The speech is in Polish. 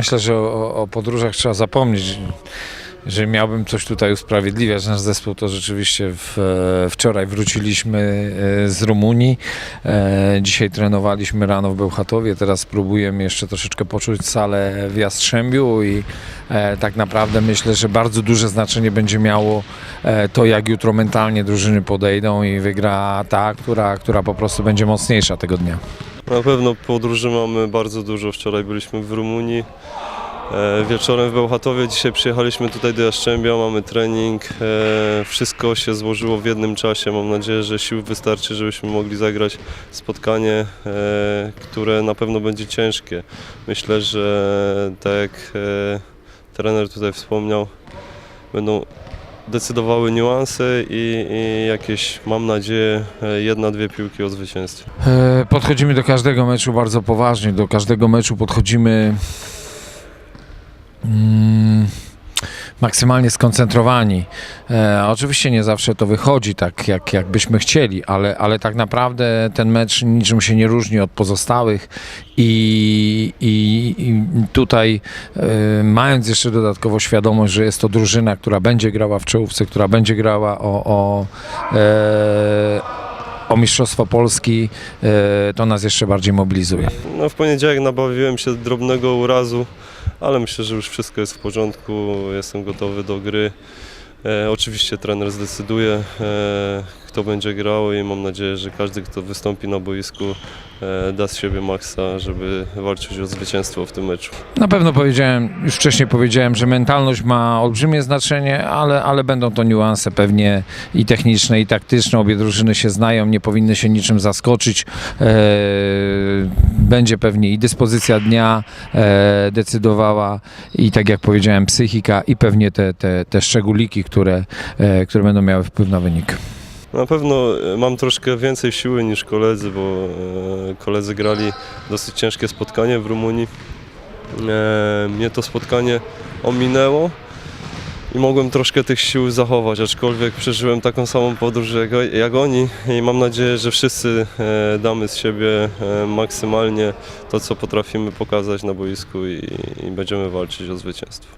myślę, że o, o podróżach trzeba zapomnieć. Jeżeli miałbym coś tutaj usprawiedliwiać, nasz zespół to rzeczywiście w, wczoraj wróciliśmy e, z Rumunii. E, Dzisiaj trenowaliśmy rano w Bełchatowie, teraz spróbujemy jeszcze troszeczkę poczuć salę w Jastrzębiu i e, tak naprawdę myślę, że bardzo duże znaczenie będzie miało to, jak jutro mentalnie drużyny podejdą i wygra ta, która, która po prostu będzie mocniejsza tego dnia. Na pewno podróży mamy bardzo dużo. Wczoraj byliśmy w Rumunii, e, wieczorem w Bełchatowie. Dzisiaj przyjechaliśmy tutaj do Jastrzębia, mamy trening. E, Wszystko się złożyło w jednym czasie. Mam nadzieję, że sił wystarczy, żebyśmy mogli zagrać spotkanie, e, które na pewno będzie ciężkie. Myślę, że tak jak trener tutaj wspomniał, będą decydowały niuanse i, i jakieś, mam nadzieję, e, jedna, dwie piłki o zwycięstwie. E, Podchodzimy do każdego meczu bardzo poważnie. Do każdego meczu podchodzimy mm, maksymalnie skoncentrowani. E, oczywiście nie zawsze to wychodzi tak, jak, jak byśmy chcieli, ale, ale tak naprawdę ten mecz niczym się nie różni od pozostałych i, i, i tutaj e, mając jeszcze dodatkowo świadomość, że jest to drużyna, która będzie grała w czołówce, która będzie grała o, o e, o Mistrzostwo Polski, e, to nas jeszcze bardziej mobilizuje. No, w poniedziałek nabawiłem się drobnego urazu, ale myślę, że już wszystko jest w porządku. Jestem gotowy do gry. E, oczywiście trener zdecyduje, e, kto będzie grał i mam nadzieję, że każdy, kto wystąpi na boisku, da z siebie maksa, żeby walczyć o zwycięstwo w tym meczu. Na pewno powiedziałem, już wcześniej powiedziałem, że mentalność ma olbrzymie znaczenie, ale, ale będą to niuanse pewnie i techniczne, i taktyczne. Obie drużyny się znają, nie powinny się niczym zaskoczyć. E, będzie pewnie i dyspozycja dnia e, decydowała, i tak jak powiedziałem, psychika, i pewnie te, te, te szczególiki, które, e, które będą miały wpływ na wynik. Na pewno e, mam troszkę więcej siły niż koledzy, bo e, koledzy grali dosyć ciężkie spotkanie w Rumunii. E, Mnie to spotkanie ominęło i mogłem troszkę tych sił zachować, aczkolwiek przeżyłem taką samą podróż jak, oni i mam nadzieję, że wszyscy damy z siebie maksymalnie to, co potrafimy pokazać na boisku i, i będziemy walczyć o zwycięstwo.